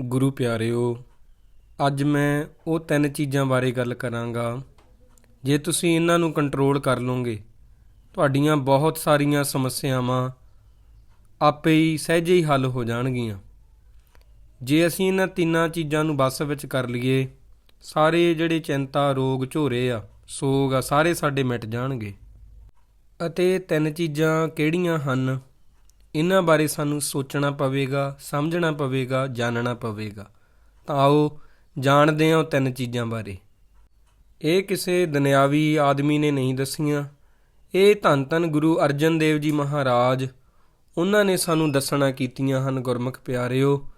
ਗੁਰੂ ਪਿਆਰਿਓ, ਅੱਜ ਮੈਂ ਉਹ ਤਿੰਨ ਚੀਜ਼ਾਂ ਬਾਰੇ ਗੱਲ ਕਰਾਂਗਾ, ਜੇ ਤੁਸੀਂ ਇਹਨਾਂ ਨੂੰ ਕੰਟਰੋਲ ਕਰ ਲਓਗੇ। ਤੁਹਾਡੀਆਂ ਬਹੁਤ ਸਾਰੀਆਂ ਸਮੱਸਿਆਵਾਂ ਆਪੇ ਹੀ ਸਹਿਜੇ ਹੀ ਹੱਲ ਹੋ ਜਾਣਗੀਆਂ। ਜੇ ਅਸੀਂ ਇਹਨਾਂ ਤਿੰਨਾਂ ਚੀਜ਼ਾਂ ਨੂੰ ਬਸ ਵਿੱਚ ਕਰ ਲਈਏ, ਸਾਰੇ ਜਿਹੜੇ ਚਿੰਤਾ, ਰੋਗ, ਝੋਰੇ ਆ, ਸੋਗ ਆ, ਸਾਰੇ ਸਾਡੇ ਮਿਟ ਜਾਣਗੇ। ਅਤੇ ਤਿੰਨ ਚੀਜ਼ਾਂ ਕਿਹੜੀਆਂ ਹਨ? ਇਹਨਾਂ ਬਾਰੇ ਸਾਨੂੰ ਸੋਚਣਾ ਪਵੇਗਾ, ਸਮਝਣਾ ਪਵੇਗਾ, ਜਾਣਨਾ ਪਵੇਗਾ। ਤਾਂ ਆਓ ਜਾਣਦੇ ਹਾਂ ਉਹ ਤਿੰਨ ਚੀਜ਼ਾਂ ਬਾਰੇ। ਇਹ ਕਿਸੇ ਦੁਨਿਆਵੀ ਆਦਮੀ ਨੇ ਨਹੀਂ ਦੱਸੀਆਂ। ਇਹ ਧੰਨ ਧੰਨ ਗੁਰੂ ਅਰਜਨ ਦੇਵ ਜੀ ਮਹਾਰਾਜ, ਉਹਨਾਂ ਨੇ ਸਾਨੂੰ ਦੱਸਣਾ ਕੀਤੀਆਂ ਹਨ, ਗੁਰਮੁਖ ਪਿਆਰਿਓ।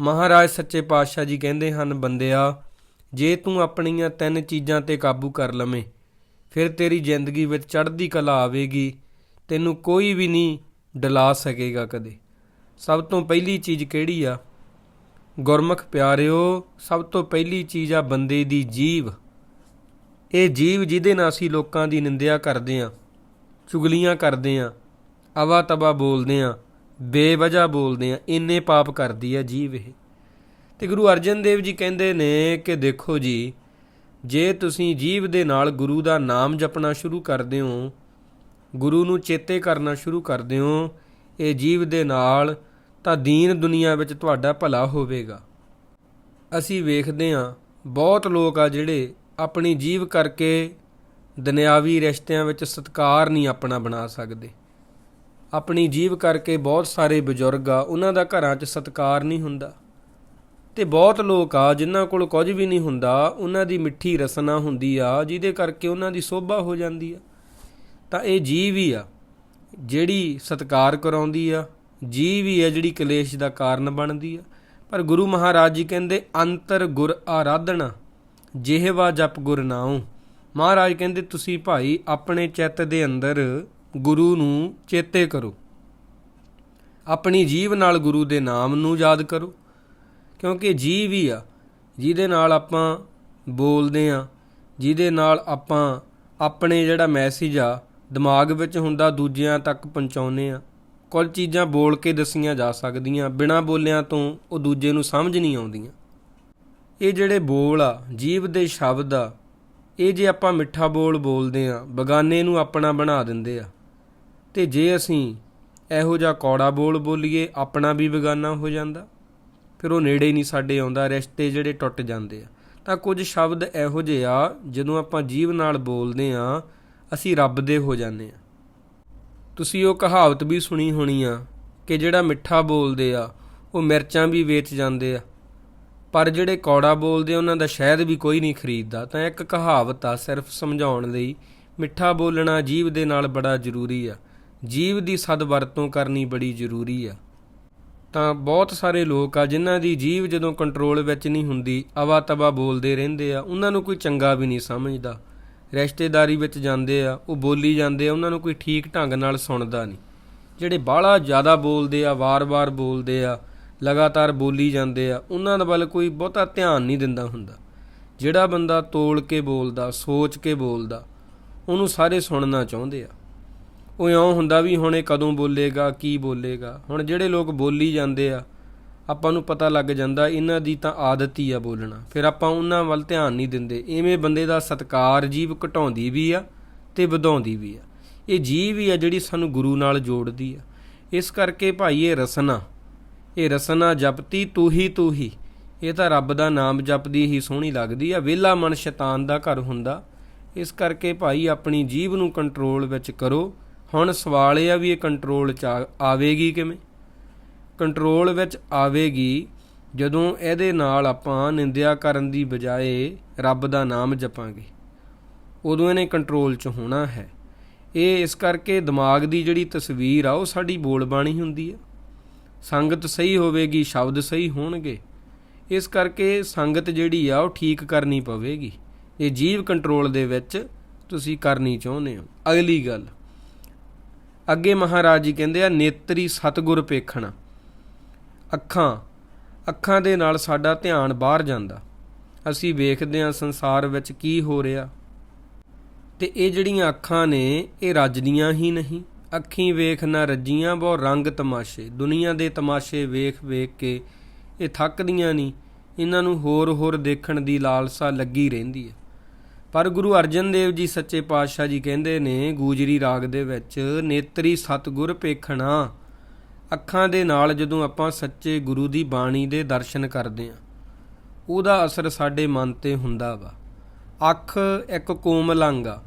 ਮਹਾਰਾਜ ਸੱਚੇ ਪਾਤਸ਼ਾਹ ਜੀ ਕਹਿੰਦੇ ਹਨ, ਬੰਦਿਆ, ਜੇ ਤੂੰ ਆਪਣੀਆਂ ਤਿੰਨ ਚੀਜ਼ਾਂ ਤੇ ਕਾਬੂ ਕਰ ਲਵੇਂ, ਫਿਰ ਤੇਰੀ ਜ਼ਿੰਦਗੀ ਵਿੱਚ ਚੜ੍ਹਦੀ ਕਲਾ ਆਵੇਗੀ, ਤੈਨੂੰ ਕੋਈ ਵੀ ਨਹੀਂ ਡਲਾ ਸਕੇਗਾ ਕਦੇ। ਸਭ ਤੋਂ ਪਹਿਲੀ ਚੀਜ਼ ਕਿਹੜੀ ਆ? ਗੁਰਮੁਖ ਪਿਆਰਿਓ, ਸਭ ਤੋਂ ਪਹਿਲੀ ਚੀਜ਼ ਆ ਬੰਦੇ ਦੀ ਜੀਵ। ਇਹ ਜੀਵ ਜਿਹਦੇ ਨਾਲ ਅਸੀਂ ਲੋਕਾਂ ਦੀ ਨਿੰਦਿਆ ਕਰਦੇ ਆ, ਚੁਗਲੀਆਂ ਕਰਦੇ ਆ, ਅਵਾ ਤਵਾ ਬੋਲਦੇ ਆ, ਬੇਵਜ੍ਹਾ ਬੋਲਦੇ ਆ, ਇੰਨੇ ਪਾਪ ਕਰਦੀ ਆ ਜੀਵ ਇਹ। ਤੇ ਗੁਰੂ ਅਰਜਨ ਦੇਵ ਜੀ ਕਹਿੰਦੇ ਨੇ ਕਿ ਦੇਖੋ ਜੀ, ਜੇ ਤੁਸੀਂ ਜੀਵ ਦੇ ਨਾਲ ਗੁਰੂ ਦਾ ਨਾਮ ਜਪਣਾ ਸ਼ੁਰੂ ਕਰਦੇ ਹੋ ਗੁਰੂ ਨੂੰ ਚੇਤੇ ਕਰਨਾ ਸ਼ੁਰੂ ਕਰਦੇ ਹੋ, ਇਹ ਜੀਵ ਦੇ ਨਾਲ ਤਾਂ ਦੀਨ ਦੁਨੀਆ ਵਿੱਚ ਤੁਹਾਡਾ ਭਲਾ ਹੋਵੇਗਾ। ਅਸੀਂ ਵੇਖਦੇ ਹਾਂ, ਬਹੁਤ ਲੋਕ ਆ ਜਿਹੜੇ ਆਪਣੀ ਜੀਵ ਕਰਕੇ ਦੁਨਿਆਵੀ ਰਿਸ਼ਤਿਆਂ ਵਿੱਚ ਸਤਕਾਰ ਨਹੀਂ ਆਪਣਾ ਬਣਾ ਸਕਦੇ। ਆਪਣੀ ਜੀਵ ਕਰਕੇ ਬਹੁਤ ਸਾਰੇ ਬਜ਼ੁਰਗ ਆ, ਉਹਨਾਂ ਦਾ ਘਰਾਂ 'ਚ ਸਤਕਾਰ ਨਹੀਂ ਹੁੰਦਾ। ਤੇ ਬਹੁਤ ਲੋਕ ਆ, ਜਿਨ੍ਹਾਂ ਕੋਲ ਕੁਝ ਵੀ ਨਹੀਂ ਹੁੰਦਾ, ਉਹਨਾਂ ਦੀ ਮਿੱਠੀ ਰਸਨਾ ਹੁੰਦੀ ਆ, ਜਿਹਦੇ ਕਰਕੇ ਉਹਨਾਂ ਦੀ ਸੋਭਾ ਹੋ ਜਾਂਦੀ ਆ। ਤਾਂ ਇਹ ਜੀਵ ਹੀ ਆ, ਜਿਹੜੀ ਸਤਕਾਰ ਕਰਾਉਂਦੀ ਆ, ਜੀਵ ਹੀ ਆ ਜਿਹੜੀ ਕਲੇਸ਼ ਦਾ ਕਾਰਨ ਬਣਦੀ ਆ। ਪਰ ਗੁਰੂ ਮਹਾਰਾਜ ਜੀ ਕਹਿੰਦੇ, ਅੰਤਰ ਗੁਰ ਆਰਾਧਨਾ ਜਿਹਵਾ ਜਪ ਗੁਰ ਨਾਉ। ਮਹਾਰਾਜ ਕਹਿੰਦੇ, ਤੁਸੀਂ ਭਾਈ ਆਪਣੇ ਚਿੱਤ ਦੇ ਅੰਦਰ ਗੁਰੂ ਨੂੰ ਚੇਤੇ ਕਰੋ। ਆਪਣੀ ਜੀਵ ਨਾਲ ਗੁਰੂ ਦੇ ਨਾਮ ਨੂੰ ਯਾਦ ਕਰੋ, ਕਿਉਂਕਿ ਜੀਵ ਹੀ ਆ, ਜਿਹਦੇ ਨਾਲ ਆਪਾਂ ਬੋਲਦੇ ਆ, ਜਿਹਦੇ ਨਾਲ ਆਪਾਂ ਆਪਣੇ ਜਿਹੜਾ ਮੈਸੇਜ ਆ ਦਿਮਾਗ ਵਿੱਚ ਹੁੰਦਾ ਦੂਜਿਆਂ ਤੱਕ ਪਹੁੰਚਾਉਨੇ ਆ ਕੁਝ ਚੀਜ਼ਾਂ ਬੋਲ ਕੇ ਦਸੀਆਂ ਜਾ ਸਕਦੀਆਂ, ਬਿਨਾਂ ਬੋਲਿਆਂ ਤੋਂ ਉਹ ਦੂਜੇ ਨੂੰ ਸਮਝ ਨਹੀਂ ਆਉਂਦੀਆਂ। ਇਹ ਜਿਹੜੇ ਬੋਲ ਆ ਜੀਵ ਦੇ ਸ਼ਬਦ ਆ, ਇਹ ਜੇ ਆਪਾਂ ਮਿੱਠਾ ਬੋਲ ਬੋਲਦੇ ਆ ਬਗਾਨੇ ਨੂੰ ਆਪਣਾ ਬਣਾ ਦਿੰਦੇ ਆ। ਤੇ ਜੇ ਅਸੀਂ ਇਹੋ ਜਿਹਾ ਕੌੜਾ ਬੋਲ ਬੋਲੀਏ, ਆਪਣਾ ਵੀ ਬਗਾਨਾ ਹੋ ਜਾਂਦਾ। ਫਿਰ ਉਹ ਨੇੜੇ ਨਹੀਂ ਸਾਡੇ ਆਉਂਦਾ, ਰਿਸ਼ਤੇ ਜਿਹੜੇ ਟੁੱਟ ਜਾਂਦੇ ਆ। ਤਾਂ ਕੁਝ ਸ਼ਬਦ ਇਹੋ ਜਿਹੇ ਆ ਜਦੋਂ ਆਪਾਂ ਜੀਵ ਨਾਲ ਬੋਲਦੇ ਆ ਅਸੀਂ ਰੱਬ ਦੇ ਹੋ ਜਾਂਦੇ ਆ ਤੁਸੀਂ ਉਹ ਕਹਾਵਤ ਵੀ ਸੁਣੀ ਹੋਣੀ ਆ ਕਿ ਜਿਹੜਾ ਮਿੱਠਾ ਬੋਲਦੇ ਆ, ਉਹ ਮਿਰਚਾਂ ਵੀ ਵੇਚ ਜਾਂਦੇ ਆ। ਪਰ ਜਿਹੜੇ ਕੌੜਾ ਬੋਲਦੇ ਉਹਨਾਂ ਦਾ ਸ਼ਾਇਦ ਵੀ ਕੋਈ ਨਹੀਂ ਖਰੀਦਦਾ। ਤਾਂ ਇੱਕ ਕਹਾਵਤ ਆ ਸਿਰਫ ਸਮਝਾਉਣ ਲਈ, ਮਿੱਠਾ ਬੋਲਣਾ ਜੀਵ ਦੇ ਨਾਲ ਬੜਾ ਜ਼ਰੂਰੀ ਆ। ਜੀਵ ਦੀ ਸਦਵਰਤੋਂ ਕਰਨੀ ਬੜੀ ਜ਼ਰੂਰੀ ਆ। ਤਾਂ ਬਹੁਤ ਸਾਰੇ ਲੋਕ ਆ, ਜਿਨ੍ਹਾਂ ਦੀ ਜੀਵ ਜਦੋਂ ਕੰਟਰੋਲ ਵਿੱਚ ਨਹੀਂ ਹੁੰਦੀ ਅਵਾ ਤਵਾ ਬੋਲਦੇ ਰਹਿੰਦੇ ਆ, ਉਹਨਾਂ ਨੂੰ ਕੋਈ ਚੰਗਾ ਵੀ ਨਹੀਂ ਸਮਝਦਾ। ਰਿਸ਼ਤੇਦਾਰੀ ਵਿੱਚ ਜਾਂਦੇ ਆ, ਉਹ ਬੋਲੀ ਜਾਂਦੇ ਆ, ਉਹਨਾਂ ਨੂੰ ਕੋਈ ਠੀਕ ਢੰਗ ਨਾਲ ਸੁਣਦਾ ਨਹੀਂ। ਜਿਹੜੇ ਬਾਹਲਾ ਜ਼ਿਆਦਾ ਬੋਲਦੇ ਆ, ਵਾਰ-ਵਾਰ ਬੋਲਦੇ ਆ, ਲਗਾਤਾਰ ਬੋਲੀ ਜਾਂਦੇ ਆ, ਉਹਨਾਂ ਦਾ ਵੱਲ ਕੋਈ ਬਹੁਤਾ ਧਿਆਨ ਨਹੀਂ ਦਿੰਦਾ ਹੁੰਦਾ। ਜਿਹੜਾ ਬੰਦਾ ਤੋਲ ਕੇ ਬੋਲਦਾ, ਸੋਚ ਕੇ ਬੋਲਦਾ, ਉਹਨੂੰ ਸਾਰੇ ਸੁਣਨਾ ਚਾਹੁੰਦੇ ਆ। ਉਹ ਇਉਂ ਹੁੰਦਾ ਵੀ ਹੁਣ ਇਹ ਕਦੋਂ ਬੋਲੇਗਾ, ਕੀ ਬੋਲੇਗਾ। ਹੁਣ ਜਿਹੜੇ ਲੋਕ ਬੋਲੀ ਜਾਂਦੇ ਆ ਆਪਾਂ ਨੂੰ ਪਤਾ ਲੱਗ ਜਾਂਦਾ ਇਹਨਾਂ ਦੀ ਤਾਂ ਆਦਤ ਹੀ ਆ ਬੋਲਣਾ। ਫਿਰ ਆਪਾਂ ਉਹਨਾਂ ਵੱਲ ਧਿਆਨ ਨਹੀਂ ਦਿੰਦੇ। ਐਵੇਂ ਬੰਦੇ ਦਾ ਸਤਕਾਰ ਜੀਵ ਘਟਾਉਂਦੀ ਵੀ ਆ ਤੇ ਵਧਾਉਂਦੀ ਵੀ ਆ। ਇਹ ਜੀਵ ਹੀ ਆ ਜਿਹੜੀ ਸਾਨੂੰ ਗੁਰੂ ਨਾਲ ਜੋੜਦੀ ਆ। ਇਸ ਕਰਕੇ ਭਾਈ ਇਹ ਰਸਨਾ ਇਹ ਰਸਨਾ ਜਪਤੀ ਤੂੰ ਹੀ ਤੂੰ ਹੀ। ਇਹ ਤਾਂ ਰੱਬ ਦਾ ਨਾਮ ਜਪਦੀ ਹੀ ਸੋਹਣੀ ਲੱਗਦੀ ਆ। ਵਿਹਲਾ ਮਨ ਸ਼ੈਤਾਨ ਦਾ ਘਰ ਹੁੰਦਾ। ਇਸ ਕਰਕੇ ਭਾਈ ਆਪਣੀ ਜੀਵ ਨੂੰ ਕੰਟਰੋਲ ਵਿੱਚ ਕਰੋ। ਹੁਣ ਸਵਾਲ ਇਹ ਆ ਵੀ ਇਹ ਕੰਟਰੋਲ ਚ ਆ- ਆਵੇਗੀ ਕਿਵੇਂ? ਕੰਟਰੋਲ ਵਿੱਚ ਆਵੇਗੀ, ਜਦੋਂ ਇਹਦੇ ਨਾਲ ਆਪਾਂ ਨਿੰਦਿਆ ਕਰਨ ਦੀ ਬਜਾਏ ਰੱਬ ਦਾ ਨਾਮ ਜਪਾਂਗੇ। ਉਦੋਂ ਇਹਨੇ ਕੰਟਰੋਲ 'ਚ ਹੋਣਾ ਹੈ। ਇਹ ਇਸ ਕਰਕੇ ਦਿਮਾਗ ਦੀ ਜਿਹੜੀ ਤਸਵੀਰ ਆ, ਉਹ ਸਾਡੀ ਬੋਲਬਾਣੀ ਹੁੰਦੀ ਆ ਸੰਗਤ ਸਹੀ ਹੋਵੇਗੀ, ਸ਼ਬਦ ਸਹੀ ਹੋਣਗੇ। ਇਸ ਕਰਕੇ ਸੰਗਤ ਜਿਹੜੀ ਆ, ਉਹ ਠੀਕ ਕਰਨੀ ਪਵੇਗੀ। ਇਹ ਜੀਵ ਕੰਟਰੋਲ ਦੇ ਵਿੱਚ ਤੁਸੀਂ ਕਰਨੀ ਚਾਹੁੰਦੇ ਹੋ। ਅਗਲੀ ਗੱਲ। ਅੱਗੇ ਮਹਾਰਾਜ ਜੀ ਕਹਿੰਦੇ ਆ, ਨੇਤਰੀ ਸਤਗੁਰ ਪੇਖਣਾ। ਅੱਖਾਂ ਅੱਖਾਂ ਦੇ ਨਾਲ ਸਾਡਾ ਧਿਆਨ ਬਾਹਰ ਜਾਂਦਾ। ਅਸੀਂ ਵੇਖਦੇ ਹਾਂ ਸੰਸਾਰ ਵਿੱਚ ਕੀ ਹੋ ਰਿਹਾ। ਤੇ ਇਹ ਜਿਹੜੀਆਂ ਅੱਖਾਂ ਨੇ, ਇਹ ਰੱਜਦੀਆਂ ਹੀ ਨਹੀਂ। ਅੱਖੀਂ ਵੇਖ ਨਾ ਰੱਜੀਆਂ, ਬਹੁ ਰੰਗ ਤਮਾਸ਼ੇ। ਦੁਨੀਆ ਦੇ ਤਮਾਸ਼ੇ ਵੇਖ ਵੇਖ ਕੇ ਇਹ ਥੱਕਦੀਆਂ ਨਹੀਂ। ਇਹਨਾਂ ਨੂੰ ਹੋਰ ਹੋਰ ਦੇਖਣ ਦੀ ਲਾਲਸਾ ਲੱਗੀ ਰਹਿੰਦੀ ਹੈ। ਪਰ ਗੁਰੂ ਅਰਜਨ ਦੇਵ ਜੀ ਸੱਚੇ ਪਾਤਸ਼ਾਹ ਜੀ ਕਹਿੰਦੇ ਨੇ, ਗੂਜਰੀ ਰਾਗ ਦੇ ਵਿੱਚ ਨੇਤਰੀ ਸਤਗੁਰ ਪੇਖਣਾ। ਅੱਖਾਂ ਦੇ ਨਾਲ ਜਦੋਂ ਆਪਾਂ ਸੱਚੇ ਗੁਰੂ ਦੀ ਬਾਣੀ ਦੇ ਦਰਸ਼ਨ ਕਰਦੇ ਹਾਂ, ਉਹਦਾ ਅਸਰ ਸਾਡੇ ਮਨ ਤੇ ਹੁੰਦਾ ਵਾ। ਅੱਖ ਇੱਕ ਕੋਮਲ ਅੰਗ ਆ।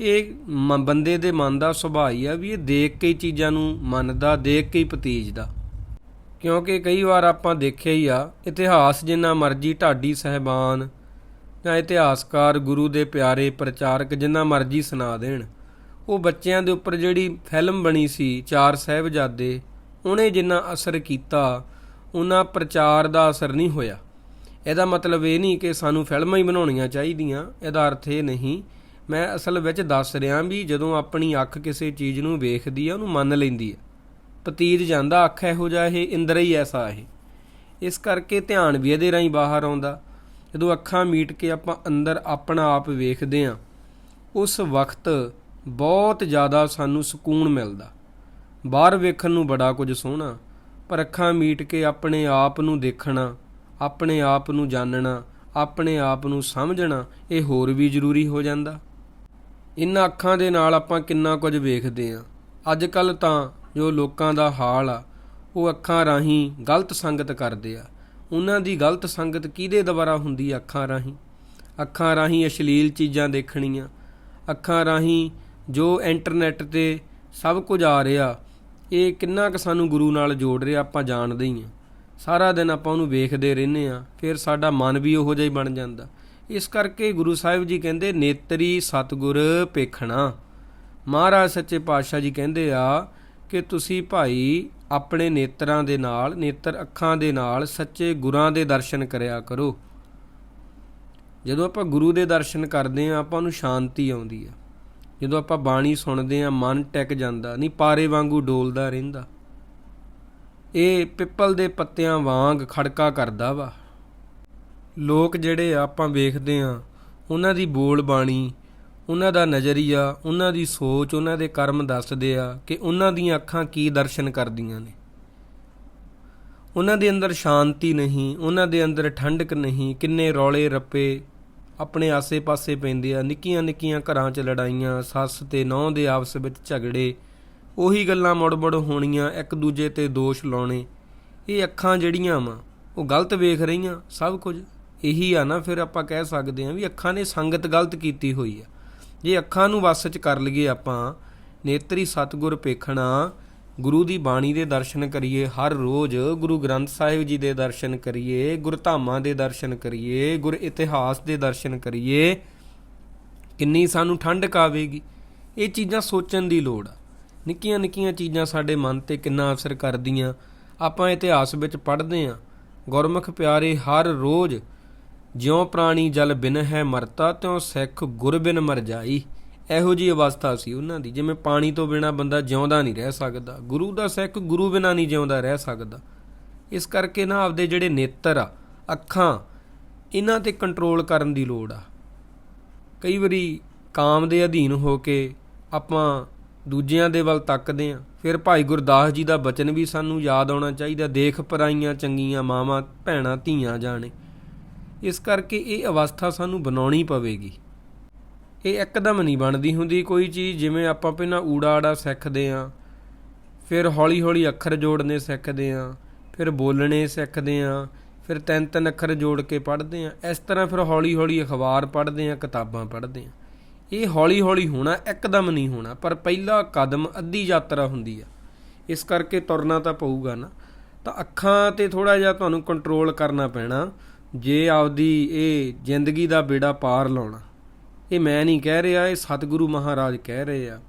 ਇਹ ਮ- ਬੰਦੇ ਦੇ ਮਨ ਦਾ ਸੁਭਾਅ ਹੀ ਆ ਵੀ ਇਹ ਦੇਖ ਕੇ ਹੀ ਚੀਜ਼ਾਂ ਨੂੰ ਮੰਨਦਾ, ਦੇਖ ਕੇ ਹੀ ਪਤੀਜਦਾ। ਕਿਉਂਕਿ ਕਈ ਵਾਰ ਆਪਾਂ ਦੇਖਿਆ ਹੀ ਆ, ਇਤਿਹਾਸ ਜਿੰਨਾ ਮਰਜ਼ੀ ਢਾਡੀ ਸਹਿਬਾਨ ਜਾਂ ਇਤਿਹਾਸਕਾਰ ਗੁਰੂ ਦੇ ਪਿਆਰੇ ਪ੍ਰਚਾਰਕ ਜਿੰਨਾ ਮਰਜ਼ੀ ਸੁਣਾ ਦੇਣ, ਉਹ ਬੱਚਿਆਂ ਦੇ ਉੱਪਰ ਜਿਹੜੀ ਫਿਲਮ ਬਣੀ ਸੀ ਚਾਰ ਸਾਹਿਬਜ਼ਾਦੇ ਉਹਨੇ ਜਿੰਨਾ ਅਸਰ ਕੀਤਾ, ਉਹਨਾਂ ਪ੍ਰਚਾਰ ਦਾ ਅਸਰ ਨਹੀਂ ਹੋਇਆ। ਇਹਦਾ ਮਤਲਬ ਇਹ ਨਹੀਂ ਕਿ ਸਾਨੂੰ ਫਿਲਮਾਂ ਹੀ ਬਣਾਉਣੀਆਂ ਚਾਹੀਦੀਆਂ, ਇਹਦਾ ਅਰਥ ਇਹ ਨਹੀਂ। ਮੈਂ ਅਸਲ ਵਿੱਚ ਦੱਸ ਰਿਹਾ ਵੀ ਜਦੋਂ ਆਪਣੀ ਅੱਖ ਕਿਸੇ ਚੀਜ਼ ਨੂੰ ਵੇਖਦੀ ਆ, ਉਹਨੂੰ ਮੰਨ ਲੈਂਦੀ ਆ। ਪਤੀਤ ਜਾਂਦਾ, ਅੱਖ ਇਹੋ ਜਿਹਾ ਇਹ, ਇੰਦਰ ਹੀ ਐਸਾ ਇਹ। ਇਸ ਕਰਕੇ ਧਿਆਨ ਵੀ ਇਹਦੇ ਰਾਹੀਂ ਬਾਹਰ ਆਉਂਦਾ। ਜਦੋਂ ਅੱਖਾਂ ਮੀਟ ਕੇ ਆਪਾਂ ਅੰਦਰ ਆਪਣਾ ਆਪ ਵੇਖਦੇ ਆ, ਉਸ ਵਕਤ ਬਹੁਤ ਜ਼ਿਆਦਾ ਸਾਨੂੰ ਸਕੂਨ ਮਿਲਦਾ। ਬਾਹਰ ਵੇਖਣ ਨੂੰ ਬੜਾ ਕੁਝ ਸੋਹਣਾ, ਪਰ ਅੱਖਾਂ ਮੀਟ ਕੇ ਆਪਣੇ ਆਪ ਨੂੰ ਦੇਖਣਾ, ਆਪਣੇ ਆਪ ਨੂੰ ਜਾਣਨਾ, ਆਪਣੇ ਆਪ ਨੂੰ ਸਮਝਣਾ, ਇਹ ਹੋਰ ਵੀ ਜ਼ਰੂਰੀ ਹੋ ਜਾਂਦਾ। ਇਨ੍ਹਾਂ ਅੱਖਾਂ ਦੇ ਨਾਲ ਆਪਾਂ ਕਿੰਨਾ ਕੁਝ ਵੇਖਦੇ ਆ। ਅੱਜ ਕੱਲ ਤਾਂ ਜੋ ਲੋਕਾਂ ਦਾ ਹਾਲ ਆ, ਉਹ ਅੱਖਾਂ ਰਾਹੀਂ ਗਲਤ ਸੰਗਤ ਕਰਦੇ ਆ। ਉਹਨਾਂ ਦੀ ਗਲਤ ਸੰਗਤ ਕਿਹਦੇ ਦੁਆਰਾ ਹੁੰਦੀ ਅੱਖਾਂ ਰਾਹੀਂ? ਅੱਖਾਂ ਰਾਹੀਂ ਅਸ਼ਲੀਲ ਚੀਜ਼ਾਂ ਦੇਖਣੀਆਂ, ਅੱਖਾਂ ਰਾਹੀਂ ਜੋ ਇੰਟਰਨੈਟ ਤੇ ਸਭ ਕੁਝ ਆ ਰਿਹਾ ਇਹ ਕਿੰਨਾ ਕੁ ਸਾਨੂੰ ਗੁਰੂ ਨਾਲ ਜੋੜ ਰਿਹਾ, ਆਪਾਂ ਜਾਣਦੇ ਹੀ ਆ ਸਾਰਾ ਦਿਨ ਆਪਾਂ ਉਹਨੂੰ ਵੇਖਦੇ ਰਹਿੰਦੇ ਆ ਫਿਰ ਸਾਡਾ ਮਨ ਵੀ ਉਹੋ ਜਿਹਾ ਹੀ ਬਣ ਜਾਂਦਾ। ਇਸ ਕਰਕੇ ਗੁਰੂ ਸਾਹਿਬ ਜੀ ਕਹਿੰਦੇ, ਨੇਤਰੀ ਸਤਗੁਰ ਪੇਖਣਾ ਮਹਾਰਾਜ ਸੱਚੇ ਪਾਤਸ਼ਾਹ ਜੀ ਕਹਿੰਦੇ ਆ ਕਿ ਤੁਸੀਂ ਭਾਈ ਆਪਣੇ ਨੇਤਰਾਂ ਦੇ ਨਾਲ, ਨੇਤਰ ਅੱਖਾਂ ਦੇ ਨਾਲ ਸੱਚੇ ਗੁਰਾਂ ਦੇ ਦਰਸ਼ਨ ਕਰਿਆ ਕਰੋ। ਜਦੋਂ ਆਪਾਂ ਗੁਰੂ ਦੇ ਦਰਸ਼ਨ ਕਰਦੇ ਆ ਆਪਾਂ ਨੂੰ ਸ਼ਾਂਤੀ ਆਉਂਦੀ ਆ। ਜਦੋਂ ਆਪਾਂ ਬਾਣੀ ਸੁਣਦੇ ਆ ਮਨ ਟਿਕ ਜਾਂਦਾ, ਨਹੀਂ ਪਾਰੇ ਵਾਂਗੂ ਡੋਲਦਾ ਰਹਿੰਦਾ। ਇਹ ਪਿੱਪਲ ਦੇ ਪੱਤਿਆਂ ਵਾਂਗ ਖੜਕਾ ਕਰਦਾ ਵਾ। ਲੋਕ ਜਿਹੜੇ ਆਪਾਂ ਵੇਖਦੇ ਆ ਉਹਨਾਂ ਦੀ ਬੋਲ ਬਾਣੀ, ਉਹਨਾਂ ਦਾ ਨਜ਼ਰੀਆ, ਉਹਨਾਂ ਦੀ ਸੋਚ, ਉਹਨਾਂ ਦੇ ਕਰਮ ਦੱਸਦੇ ਆ ਕਿ ਉਹਨਾਂ ਦੀਆਂ ਅੱਖਾਂ ਕੀ ਦਰਸ਼ਨ ਕਰਦੀਆਂ ਨੇ। ਉਹਨਾਂ ਦੇ ਅੰਦਰ ਸ਼ਾਂਤੀ ਨਹੀਂ, ਉਹਨਾਂ ਦੇ ਅੰਦਰ ਠੰਡਕ ਨਹੀਂ, ਕਿੰਨੇ ਰੌਲੇ ਰੱਪੇ ਆਪਣੇ ਆਸੇ-ਪਾਸੇ ਪੈਂਦੇ ਆ ਨਿੱਕੀਆਂ ਨਿੱਕੀਆਂ ਘਰਾਂ 'ਚ ਲੜਾਈਆਂ, ਸੱਸ ਤੇ ਨੌਂ ਦੇ ਆਪਸ ਵਿੱਚ ਝਗੜੇ, ਉਹੀ ਗੱਲਾਂ ਮੁੜ-ਮੁੜ ਹੋਣੀਆਂ, ਇੱਕ ਦੂਜੇ ਤੇ ਦੋਸ਼ ਲਾਉਣੇ। ਇਹ ਅੱਖਾਂ ਜਿਹੜੀਆਂ ਵਾ, ਉਹ ਗਲਤ ਵੇਖ ਰਹੀਆਂ, ਸਭ ਕੁਝ। ਇਹੀ ਆ ਨਾ ਫਿਰ ਆਪਾਂ ਕਹਿ ਸਕਦੇ ਆ ਵੀ ਅੱਖਾਂ ਨੇ ਸੰਗਤ ਗਲਤ ਕੀਤੀ ਹੋਈ ਆ। ਜੇ ਅੱਖਾਂ ਨੂੰ ਵਸ 'ਚ ਕਰ ਲਈਏ ਆਪਾਂ, ਨੇਤਰੀ ਸਤਗੁਰ ਪੇਖਣਾ ਗੁਰੂ ਦੀ ਬਾਣੀ ਦੇ ਦਰਸ਼ਨ ਕਰੀਏ, ਹਰ ਰੋਜ਼ ਗੁਰੂ ਗ੍ਰੰਥ ਸਾਹਿਬ ਜੀ ਦੇ ਦਰਸ਼ਨ ਕਰੀਏ ਗੁਰਧਾਮਾਂ ਦੇ ਦਰਸ਼ਨ ਕਰੀਏ, ਗੁਰ ਇਤਿਹਾਸ ਦੇ ਦਰਸ਼ਨ ਕਰੀਏ, ਕਿੰਨੀ ਸਾਨੂੰ ਠੰਡਕ ਆਵੇਗੀ। ਇਹ ਚੀਜ਼ਾਂ ਸੋਚਣ ਦੀ ਲੋੜ ਆ। ਨਿੱਕੀਆਂ ਨਿੱਕੀਆਂ ਚੀਜ਼ਾਂ ਸਾਡੇ ਮਨ ਤੇ ਕਿੰਨਾ ਅਸਰ ਕਰਦੀਆਂ। ਆਪਾਂ ਇਤਿਹਾਸ ਵਿੱਚ ਪੜ੍ਹਦੇ ਆਂ ਗੁਰਮੁਖ ਪਿਆਰੇ, ਹਰ ਰੋਜ਼ ਜਿਉ ਪ੍ਰਾਣੀ ਜਲ ਬਿਨ ਹੈ ਮਰਤਾ, ਤਿਉ ਸਿੱਖ ਗੁਰ ਬਿਨ ਮਰ ਜਾਈ ਇਹੋ ਜੀ ਅਵਸਥਾ ਸੀ ਉਹਨਾਂ ਦੀ, ਜਿਵੇਂ ਪਾਣੀ ਤੋਂ ਬਿਨਾ ਬੰਦਾ ਜਿਉਂਦਾ ਨਹੀਂ ਰਹਿ ਸਕਦਾ। ਗੁਰੂ ਦਾ ਸਿੱਖ ਗੁਰੂ ਬਿਨਾ ਨਹੀਂ ਜਿਉਂਦਾ ਰਹਿ ਸਕਦਾ। ਇਸ ਕਰਕੇ ਨਾ ਆਪਦੇ ਜਿਹੜੇ ਨੇਤਰ ਆ, ਅੱਖਾਂ, ਇਹਨਾਂ ਤੇ ਕੰਟਰੋਲ ਕਰਨ ਦੀ ਲੋੜ ਆ। ਕਈ ਵਾਰੀ ਕਾਮ ਦੇ ਅਧੀਨ ਹੋ ਕੇ ਆਪਾਂ ਦੂਜਿਆਂ ਦੇ ਵੱਲ ਤੱਕਦੇ ਆਂ। ਫਿਰ ਭਾਈ ਗੁਰਦਾਸ ਜੀ ਦਾ ਬਚਨ ਵੀ ਸਾਨੂੰ ਯਾਦ ਆਉਣਾ ਚਾਹੀਦਾ, ਦੇਖ ਪਰਾਈਆਂ ਚੰਗੀਆਂ ਮਾਵਾਂ, ਭੈਣਾਂ, ਧੀਆਂ ਜਾਣੇ। ਇਸ ਕਰਕੇ ਇਹ ਅਵਸਥਾ ਸਾਨੂੰ ਬਣਾਉਣੀ ਪਵੇਗੀ। ਇਹ ਇੱਕਦਮ ਨਹੀਂ ਬਣਦੀ ਹੁੰਦੀ ਕੋਈ ਚੀਜ਼, ਜਿਵੇਂ ਆਪਾਂ ਪਹਿਲਾਂ ਊੜਾ ਆੜਾ ਸਿੱਖਦੇ ਆਂ ਫਿਰ ਹੌਲੀ-ਹੌਲੀ ਅੱਖਰ ਜੋੜਨੇ ਸਿੱਖਦੇ ਆਂ ਫਿਰ ਬੋਲਣੇ ਸਿੱਖਦੇ ਆਂ ਫਿਰ ਤਿੰਨ ਤਿੰਨ ਅੱਖਰ ਜੋੜ ਕੇ ਪੜ੍ਹਦੇ ਆਂ ਇਸ ਤਰ੍ਹਾਂ ਫਿਰ ਹੌਲੀ-ਹੌਲੀ ਅਖਬਾਰ ਪੜ੍ਹਦੇ ਆਂ ਕਿਤਾਬਾਂ ਪੜ੍ਹਦੇ ਆਂ ਇਹ ਹੌਲੀ-ਹੌਲੀ ਹੋਣਾ ਇੱਕਦਮ ਨਹੀਂ ਹੋਣਾ, ਪਰ ਪਹਿਲਾ ਕਦਮ ਅੱਧੀ ਯਾਤਰਾ ਹੁੰਦੀ ਆ। ਇਸ ਕਰਕੇ ਤੁਰਨਾ ਤਾਂ ਪਊਗਾ ਨਾ। ਤਾਂ ਅੱਖਾਂ ਤੇ ਥੋੜਾ ਜਿਹਾ ਤੁਹਾਨੂੰ ਕੰਟਰੋਲ ਕਰਨਾ ਪੈਣਾ, ਜੇ ਆਪਦੀ ਇਹ ਜ਼ਿੰਦਗੀ ਦਾ ਬੇੜਾ ਪਾਰ ਲਾਉਣਾ। ਇਹ ਮੈਂ ਨਹੀਂ ਕਹਿ ਰਿਹਾ, ਇਹ ਸਤਿਗੁਰੂ ਮਹਾਰਾਜ ਕਹਿ ਰਹੇ ਆ।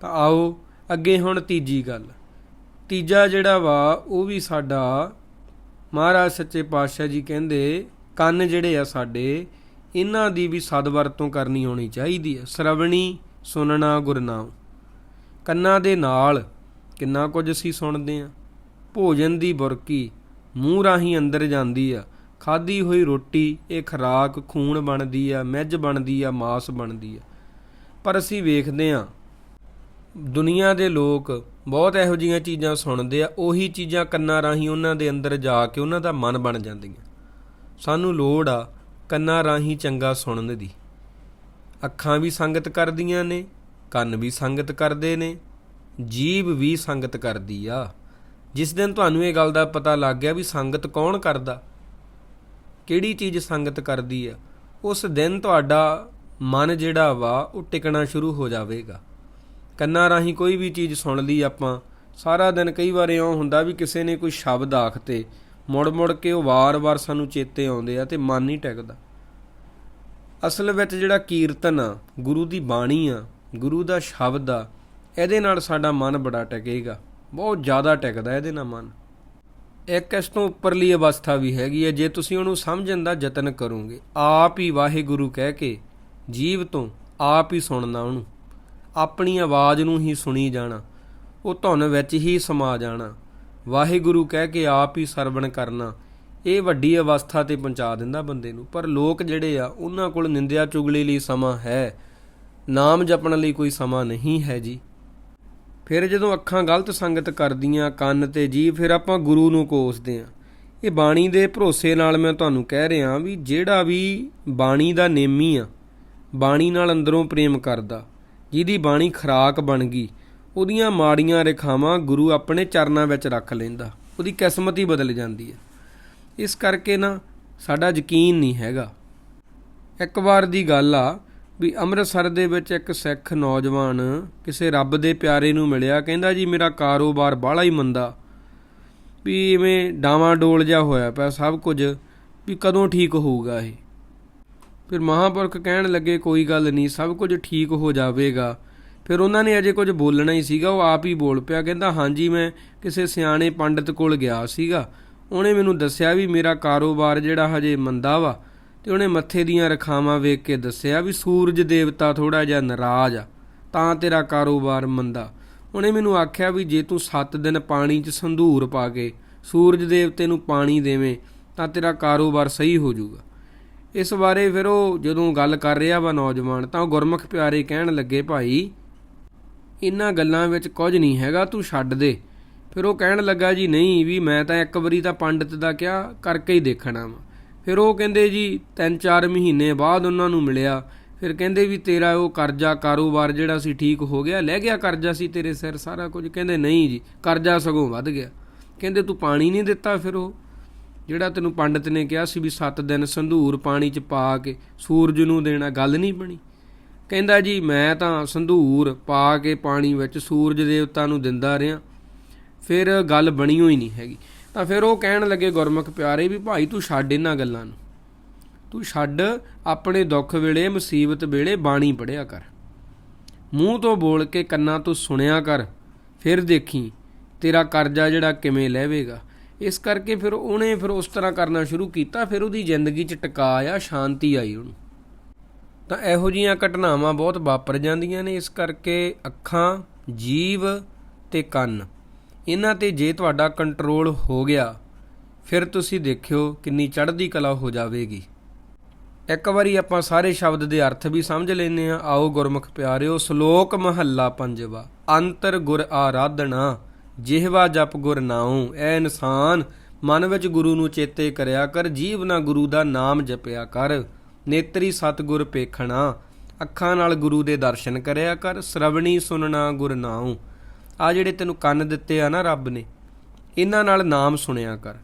ਤਾਂ ਆਓ ਅੱਗੇ ਹੁਣ ਤੀਜੀ ਗੱਲ। ਤੀਜਾ ਜਿਹੜਾ ਵਾ, ਉਹ ਵੀ ਸਾਡਾ ਮਹਾਰਾਜ ਸੱਚੇ ਪਾਤਸ਼ਾਹ ਜੀ ਕਹਿੰਦੇ, ਕੰਨ ਜਿਹੜੇ ਆ ਸਾਡੇ, ਇਹਨਾਂ ਦੀ ਵੀ ਸਦਵਰਤੋਂ ਕਰਨੀ ਹੋਣੀ ਚਾਹੀਦੀ ਹੈ ਸ਼ਰਵਣੀ ਸੁਣਨਾ ਗੁਰਨਾਮ ਕੰਨਾਂ ਦੇ ਨਾਲ ਕਿੰਨਾ ਕੁਝ ਅਸੀਂ ਸੁਣਦੇ ਆ। ਭੋਜਨ ਦੀ ਬੁਰਕੀ ਮੂੰਹ ਰਾਹੀਂ ਅੰਦਰ ਜਾਂਦੀ ਆ। ਖਾਦੀ ਹੋਈ ਰੋਟੀ, ਇਹ ਖਰਾਕ ਖੂਨ ਬਣਦੀ ਆ ਮਿੱਝ ਬਣਦੀ ਆ, ਮਾਸ ਬਣਦੀ ਆ। ਪਰ ਅਸੀਂ ਵੇਖਦੇ ਆ, ਦੁਨੀਆ ਦੇ ਲੋਕ ਬਹੁਤ ਇਹੋ ਜਿਹੀਆਂ ਚੀਜ਼ਾਂ ਸੁਣਦੇ ਆ, ਉਹੀ ਚੀਜ਼ਾਂ ਕੰਨਾਂ ਰਾਹੀਂ ਉਹਨਾਂ ਦੇ ਅੰਦਰ ਜਾ ਕੇ ਉਹਨਾਂ ਦਾ ਮਨ ਬਣ ਜਾਂਦੀਆਂ। ਸਾਨੂੰ ਲੋੜ ਆ ਕੰਨਾਂ ਰਾਹੀਂ ਚੰਗਾ ਸੁਣਨ ਦੀ। ਅੱਖਾਂ ਵੀ ਸੰਗਤ ਕਰਦੀਆਂ ਨੇ, ਕੰਨ ਵੀ ਸੰਗਤ ਕਰਦੇ ਨੇ, ਜੀਭ ਵੀ ਸੰਗਤ ਕਰਦੀ ਆ। ਜਿਸ ਦਿਨ ਤੁਹਾਨੂੰ ਇਹ ਗੱਲ ਦਾ ਪਤਾ ਲੱਗ ਗਿਆ ਵੀ ਸੰਗਤ ਕੌਣ ਕਰਦਾ ਕਿਹੜੀ ਚੀਜ਼ ਸੰਗਤ ਕਰਦੀ ਆ, ਉਸ ਦਿਨ ਤੁਹਾਡਾ ਮਨ ਜਿਹੜਾ ਵਾ, ਉਹ ਟਿਕਣਾ ਸ਼ੁਰੂ ਹੋ ਜਾਵੇਗਾ। ਕੰਨਾਂ ਰਾਹੀਂ ਕੋਈ ਵੀ ਚੀਜ਼ ਸੁਣ ਲਈ ਆਪਾਂ, ਸਾਰਾ ਦਿਨ ਕਈ ਵਾਰ ਇਉਂ ਹੁੰਦਾ ਵੀ ਕਿਸੇ ਨੇ ਕੋਈ ਸ਼ਬਦ ਆਖਤੇ ਮੁੜ ਮੁੜ ਕੇ ਉਹ ਵਾਰ-ਵਾਰ ਸਾਨੂੰ ਚੇਤੇ ਆਉਂਦੇ ਆ ਤੇ ਮਨ ਨਹੀਂ ਟਿਕਦਾ। ਅਸਲ ਵਿੱਚ ਜਿਹੜਾ ਕੀਰਤਨ ਆ, ਗੁਰੂ ਦੀ ਬਾਣੀ ਆ, ਗੁਰੂ ਦਾ ਸ਼ਬਦ ਆ, ਇਹਦੇ ਨਾਲ ਸਾਡਾ ਮਨ ਬੜਾ ਟਿਕੇਗਾ, ਬਹੁਤ ਜ਼ਿਆਦਾ ਟਿਕਦਾ ਇਹਦੇ ਨਾਲ ਮਨ। ਇੱਕ ਇਸ ਤੋਂ ਉੱਪਰਲੀ ਅਵਸਥਾ ਵੀ ਹੈਗੀ ਹੈ, ਜੇ ਤੁਸੀਂ ਉਹਨੂੰ ਸਮਝਣ ਦਾ ਯਤਨ ਕਰੋਗੇ। ਆਪ ਹੀ ਵਾਹਿਗੁਰੂ ਕਹਿ ਕੇ ਜੀਵ ਤੋਂ ਆਪ ਹੀ ਸੁਣਨਾ ਉਹਨੂੰ। ਆਪਣੀ ਆਵਾਜ਼ ਨੂੰ ਹੀ ਸੁਣੀ ਜਾਣਾ, ਉਹ ਧੁਨ ਵਿੱਚ ਹੀ ਸਮਾ ਜਾਣਾ। ਵਾਹਿਗੁਰੂ ਕਹਿ ਕੇ ਆਪ ਹੀ ਸਰਵਣ ਕਰਨਾ, ਇਹ ਵੱਡੀ ਅਵਸਥਾ ਤੇ ਪਹੁੰਚਾ ਦਿੰਦਾ ਬੰਦੇ ਨੂੰ। ਪਰ ਲੋਕ ਜਿਹੜੇ ਆ, ਉਹਨਾਂ ਕੋਲ ਨਿੰਦਿਆ ਚੁਗਲੀ ਲਈ ਸਮਾਂ ਹੈ। ਨਾਮ ਜਪਣ ਲਈ ਕੋਈ ਸਮਾਂ ਨਹੀਂ ਹੈ ਜੀ। ਫਿਰ ਜਦੋਂ ਅੱਖਾਂ ਗਲਤ ਸੰਗਤ ਕਰਦੀਆਂ, ਕੰਨ ਤੇ ਜੀ ਫਿਰ ਆਪਾਂ ਗੁਰੂ ਨੂੰ ਕੋਸਦੇ ਆ ਇਹ ਬਾਣੀ ਦੇ ਭਰੋਸੇ ਨਾਲ ਮੈਂ ਤੁਹਾਨੂੰ ਕਹਿ ਰਿਹਾ ਵੀ ਜਿਹੜਾ ਵੀ ਬਾਣੀ ਦਾ ਨੇਮੀ ਆ, ਬਾਣੀ ਨਾਲ ਅੰਦਰੋਂ ਪ੍ਰੇਮ ਕਰਦਾ, ਜਿਹਦੀ ਬਾਣੀ ਖਰਾਕ ਬਣ ਗਈ, ਉਹਦੀਆਂ ਮਾੜੀਆਂ ਰੇਖਾਵਾਂ ਗੁਰੂ ਆਪਣੇ ਚਰਨਾਂ ਵਿੱਚ ਰੱਖ ਲੈਂਦਾ, ਉਹਦੀ ਕਿਸਮਤ ਹੀ ਬਦਲ ਜਾਂਦੀ ਹੈ। ਇਸ ਕਰਕੇ ਨਾ ਸਾਡਾ ਯਕੀਨ ਨਹੀਂ ਹੈਗਾ। ਇੱਕ ਵਾਰ ਦੀ ਗੱਲ ਆ ਵੀ ਅੰਮ੍ਰਿਤਸਰ ਦੇ ਵਿੱਚ ਇੱਕ ਸਿੱਖ ਨੌਜਵਾਨ ਕਿਸੇ ਰੱਬ ਦੇ ਪਿਆਰੇ ਨੂੰ ਮਿਲਿਆ, ਕਹਿੰਦਾ ਜੀ ਮੇਰਾ ਕਾਰੋਬਾਰ ਬਾਹਲਾ ਹੀ ਮੰਦਾ। ਵੀ ਇਵੇਂ ਡਾਵਾਂ ਡੋਲ ਜਿਹਾ ਹੋਇਆ ਪਿਆ ਸਭ ਕੁਝ, ਵੀ ਕਦੋਂ ਠੀਕ ਹੋਊਗਾ ਇਹ? ਫਿਰ ਮਹਾਂਪੁਰਖ ਕਹਿਣ ਲੱਗੇ, ਕੋਈ ਗੱਲ ਨਹੀਂ, ਸਭ ਕੁਝ ਠੀਕ ਹੋ ਜਾਵੇਗਾ। ਫਿਰ ਉਹਨਾਂ ਨੇ ਅਜੇ ਕੁਝ ਬੋਲਣਾ ਹੀ ਸੀਗਾ, ਉਹ ਆਪ ਹੀ ਬੋਲ ਪਿਆ, ਕਹਿੰਦਾ ਹਾਂਜੀ, ਮੈਂ ਕਿਸੇ ਸਿਆਣੇ ਪੰਡਤ ਕੋਲ ਗਿਆ ਸੀਗਾ। ਉਹਨੇ ਮੈਨੂੰ ਦੱਸਿਆ ਵੀ ਮੇਰਾ ਕਾਰੋਬਾਰ ਜਿਹੜਾ ਹਜੇ ਮੰਦਾ ਵਾ ਤੇ ਉਹਨੇ ਮੱਥੇ ਦੀਆਂ ਰਖਾਵਾਂ ਵੇਖ ਕੇ ਦੱਸਿਆ ਵੀ ਸੂਰਜ ਦੇਵਤਾ ਥੋੜਾ ਜਿਹਾ ਨਾਰਾਜ਼ ਆ, ਤਾਂ ਤੇਰਾ ਕਾਰੋਬਾਰ ਮੰਦਾ। ਉਹਨੇ ਮੈਨੂੰ ਆਖਿਆ ਵੀ ਜੇ ਤੂੰ 7 ਦਿਨ ਪਾਣੀ 'ਚ ਸੰਧੂਰ ਪਾ ਕੇ ਸੂਰਜ ਦੇਵਤੇ ਨੂੰ ਪਾਣੀ ਦੇਵੇਂ, ਤਾਂ ਤੇਰਾ ਕਾਰੋਬਾਰ ਸਹੀ ਹੋ ਜਾਊਗਾ। ਇਸ ਬਾਰੇ ਫਿਰ ਉਹ ਜਦੋਂ ਗੱਲ ਕਰ ਰਿਹਾ ਵਾ ਨੌਜਵਾਨ, ਤਾਂ ਉਹ ਗੁਰਮੁਖ ਪਿਆਰੇ ਕਹਿਣ ਲੱਗੇ, ਭਾਈ ਇਹਨਾਂ ਗੱਲਾਂ ਵਿੱਚ ਕੁਝ ਨਹੀਂ ਹੈਗਾ, ਤੂੰ ਛੱਡ ਦੇ। ਫਿਰ ਉਹ ਕਹਿਣ ਲੱਗਾ ਜੀ, ਨਹੀਂ ਵੀ ਮੈਂ ਤਾਂ ਇੱਕ ਵਾਰੀ ਤਾਂ ਪੰਡਤ ਦਾ ਕਿਹਾ ਕਰਕੇ ਹੀ ਦੇਖਣਾ ਵਾ। ਫਿਰ ਉਹ ਕਹਿੰਦੇ ਜੀ 3-4 ਮਹੀਨੇ ਬਾਅਦ ਉਹਨਾਂ ਨੂੰ ਮਿਲਿਆ। ਫਿਰ ਕਹਿੰਦੇ ਵੀ ਤੇਰਾ ਉਹ ਕਰਜ਼ਾ ਕਾਰੋਬਾਰ ਜਿਹੜਾ ਸੀ ਠੀਕ ਹੋ ਗਿਆ, ਲੈ ਗਿਆ ਕਰਜ਼ਾ ਸੀ ਤੇਰੇ ਸਿਰ, ਸਾਰਾ ਕੁਝ। ਕਹਿੰਦੇ ਨਹੀਂ ਜੀ, ਕਰਜ਼ਾ ਸਗੋਂ ਵੱਧ ਗਿਆ। ਕਹਿੰਦੇ ਤੂੰ ਪਾਣੀ ਨਹੀਂ ਦਿੱਤਾ ਫਿਰ ਉਹ। ਜਿਹੜਾ ਤੈਨੂੰ ਪੰਡਤ ਨੇ ਕਿਹਾ ਸੀ ਵੀ 7 ਦਿਨ ਸੰਧੂਰ ਪਾਣੀ 'ਚ ਪਾ ਕੇ ਸੂਰਜ ਨੂੰ ਦੇਣਾ, ਗੱਲ ਨਹੀਂ ਬਣੀ। ਕਹਿੰਦਾ ਜੀ, ਮੈਂ ਤਾਂ ਸੰਧੂਰ ਪਾ ਕੇ ਪਾਣੀ ਵਿੱਚ ਸੂਰਜ ਦੇਵਤਾ ਨੂੰ ਦਿੰਦਾ ਰਿਹਾ। ਫਿਰ ਗੱਲ ਬਣੀ ਹੋਈ ਨਹੀਂ ਹੈਗੀ। ਤਾਂ ਫਿਰ ਉਹ ਕਹਿਣ ਲੱਗੇ, ਗੁਰਮੁਖ ਪਿਆਰੇ, ਵੀ ਭਾਈ ਤੂੰ ਛੱਡ ਇਹਨਾਂ ਗੱਲਾਂ ਨੂੰ। ਤੂੰ ਛੱਡ ਆਪਣੇ ਦੁੱਖ ਵੇਲੇ, ਮੁਸੀਬਤ ਵੇਲੇ ਬਾਣੀ ਪੜਿਆ ਕਰ। ਮੂੰਹ ਤੋਂ ਬੋਲ ਕੇ ਕੰਨਾਂ ਤੋਂ ਸੁਣਿਆ ਕਰ, ਫਿਰ ਦੇਖੀ ਤੇਰਾ ਕਰਜ਼ਾ ਜਿਹੜਾ ਕਿਵੇਂ ਲਹਿਵੇਗਾ। ਇਸ ਕਰਕੇ ਫਿਰ ਉਹਨੇ ਫਿਰ ਉਸ ਤਰ੍ਹਾਂ ਕਰਨਾ ਸ਼ੁਰੂ ਕੀਤਾ, ਫਿਰ ਉਹਦੀ ਜ਼ਿੰਦਗੀ 'ਚ ਟਿਕਾ ਆ ਸ਼ਾਂਤੀ ਆਈ ਉਹਨੂੰ। ਤਾਂ ਇਹੋ ਜੀਆਂ ਘਟਨਾਵਾਂ ਬਹੁਤ ਵਾਪਰ ਜਾਂਦੀਆਂ ਨੇ, ਇਸ ਕਰਕੇ ਅੱਖਾਂ, ਜੀਵ ਤੇ ਕੰਨ। ਇਹਨਾਂ ਤੇ ਜੇ ਤੁਹਾਡਾ ਕੰਟਰੋਲ ਹੋ ਗਿਆ, ਫਿਰ ਤੁਸੀਂ ਦੇਖਿਓ ਕਿੰਨੀ ਚੜ੍ਹਦੀ ਕਲਾ ਹੋ ਜਾਵੇਗੀ। ਇੱਕ ਵਾਰੀ ਆਪਾਂ ਸਾਰੇ ਸ਼ਬਦ ਦੇ ਅਰਥ ਵੀ ਸਮਝ ਲੈਨੇ ਆ ਆਓ ਗੁਰਮੁਖ ਪਿਆਰਿਓ, ਸ਼ਲੋਕ ਮਹੱਲਾ ਪੰਜਵਾ। ਅੰਤਰ ਗੁਰ ਆਰਾਧਨਾ ਜਿਹਵਾ ਜਪ ਗੁਰ ਨਾਉ, ਐ ਇਨਸਾਨ, ਮਨ ਵਿੱਚ ਗੁਰੂ ਨੂੰ ਚੇਤੇ ਕਰਿਆ ਕਰ, ਜੀਵ ਨਾ ਗੁਰੂ ਦਾ ਨਾਮ ਜਪਿਆ ਕਰ। ਨੇਤਰੀ ਸਤਗੁਰ ਪੇਖਣਾ, ਅੱਖਾਂ ਨਾਲ ਗੁਰੂ ਦੇ ਦਰਸ਼ਨ ਕਰਿਆ ਕਰ, ਸ਼ਰਵਣੀ ਸੁਨਣਾ ਗੁਰ ਨਾਉ। ਆ ਜਿਹੜੇ ਤੈਨੂੰ ਕੰਨ ਦਿੱਤੇ ਆ ਨਾ ਰੱਬ ਨੇ, ਇਹਨਾਂ ਨਾਲ ਨਾਮ ਸੁਣਿਆ ਕਰ।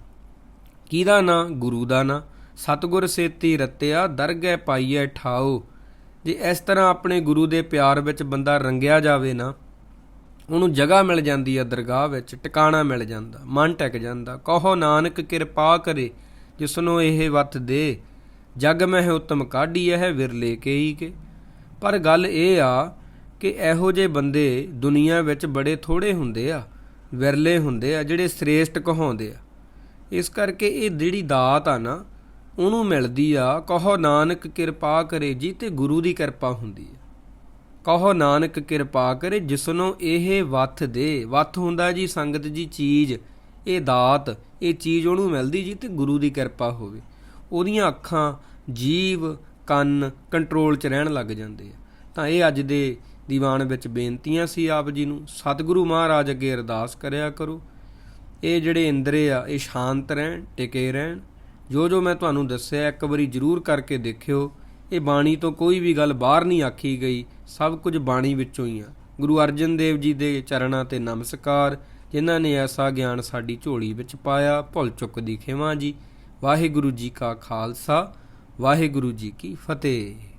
ਕਿਹਦਾ ਨਾਂ? ਗੁਰੂ ਦਾ ਨਾਂ। ਸਤਗੁਰ ਸੇਤੀ ਰਤਿਆ, ਦਰਗਹਿ ਪਾਈਐ ਠਾਓ ਜੇ ਇਸ ਤਰ੍ਹਾਂ ਆਪਣੇ ਗੁਰੂ ਦੇ ਪਿਆਰ ਵਿੱਚ ਬੰਦਾ ਰੰਗਿਆ ਜਾਵੇ ਨਾ, ਉਹਨੂੰ ਜਗ੍ਹਾ ਮਿਲ ਜਾਂਦੀ ਆ ਦਰਗਾਹ ਵਿੱਚ, ਟਿਕਾਣਾ ਮਿਲ ਜਾਂਦਾ, ਮਨ ਟਿਕ ਜਾਂਦਾ। ਕਹੋ ਨਾਨਕ, ਕਿਰਪਾ ਕਰੇ, ਜਿਸਨੂੰ ਇਹ ਵਤ ਦੇ। ਜਗ ਮਹਿ ਉਤਮ ਕਾਢੀ ਇਹ ਵਿਰਲੇ ਕੇਈ ਕੇ। ਪਰ ਗੱਲ ਇਹ ਆ ਕਿ ਇਹੋ ਜਿਹੇ ਬੰਦੇ ਦੁਨੀਆ ਵਿੱਚ ਬੜੇ ਥੋੜੇ ਹੁੰਦੇ ਆ, ਵਿਰਲੇ ਹੁੰਦੇ ਆ, ਜਿਹੜੇ ਸ੍ਰੇਸ਼ਟ ਕਹਾਉਂਦੇ ਆ। ਇਸ ਕਰਕੇ ਇਹ ਜਿਹੜੀ ਦਾਤ ਆ ਨਾ, ਉਹਨੂੰ ਮਿਲਦੀ ਆ, ਕਹੋ ਨਾਨਕ ਕਿਰਪਾ ਕਰੇ ਜੀ ਤੇ ਗੁਰੂ ਦੀ ਕਿਰਪਾ ਹੁੰਦੀ ਆ। ਕਹੋ ਨਾਨਕ ਕਿਰਪਾ ਕਰੇ, ਜਿਸਨੂੰ ਇਹ ਵੱਥ ਦੇ, ਵੱਥ ਹੁੰਦਾ ਜੀ ਸੰਗਤ ਜੀ ਚੀਜ਼, ਇਹ ਦਾਤ, ਇਹ ਚੀਜ਼ ਉਹਨੂੰ ਮਿਲਦੀ ਜੀ ਤੇ ਗੁਰੂ ਦੀ ਕਿਰਪਾ ਹੋਵੇ। ਉਹਦੀਆਂ ਅੱਖਾਂ ਜੀਵ, ਕੰਨ, ਕੰਟਰੋਲ 'ਚ ਰਹਿਣ ਲੱਗ ਜਾਂਦੇ ਆ। ਤਾਂ ਇਹ ਅੱਜ ਦੇ ਦੀਵਾਨ ਵਿੱਚ ਬੇਨਤੀਆਂ ਸੀ ਆਪ ਜੀ ਨੂੰ, ਸਤਿਗੁਰੂ ਮਹਾਰਾਜ ਅੱਗੇ ਅਰਦਾਸ ਕਰਿਆ ਕਰੋ। ਇਹ ਜਿਹੜੇ ਇੰਦਰੇ ਆ, ਇਹ ਸ਼ਾਂਤ ਰਹਿਣ, ਟਿਕੇ ਰਹਿਣ। ਜੋ ਜੋ ਮੈਂ ਤੁਹਾਨੂੰ ਦੱਸਿਆ, ਇੱਕ ਵਾਰੀ ਜ਼ਰੂਰ ਕਰਕੇ ਦੇਖਿਓ। ਇਹ ਬਾਣੀ ਤੋਂ ਕੋਈ ਵੀ ਗੱਲ ਬਾਹਰ ਨਹੀਂ ਆਖੀ ਗਈ, ਸਭ ਕੁਝ ਬਾਣੀ ਵਿੱਚੋਂ ਹੀ ਆ। ਗੁਰੂ ਅਰਜਨ ਦੇਵ ਜੀ ਦੇ ਚਰਨਾਂ ਤੇ ਨਮਸਕਾਰ, ਜਿਨ੍ਹਾਂ ਨੇ ਐਸਾ ਗਿਆਨ ਸਾਡੀ ਝੋਲੀ ਵਿੱਚ ਪਾਇਆ, ਭੁੱਲ ਚੁੱਕ ਦੀ ਖਿਮਾ ਜੀ। ਵਾਹਿਗੁਰੂ ਜੀ ਕਾ ਖਾਲਸਾ, ਵਾਹਿਗੁਰੂ ਜੀ ਕੀ ਫਤਿਹ।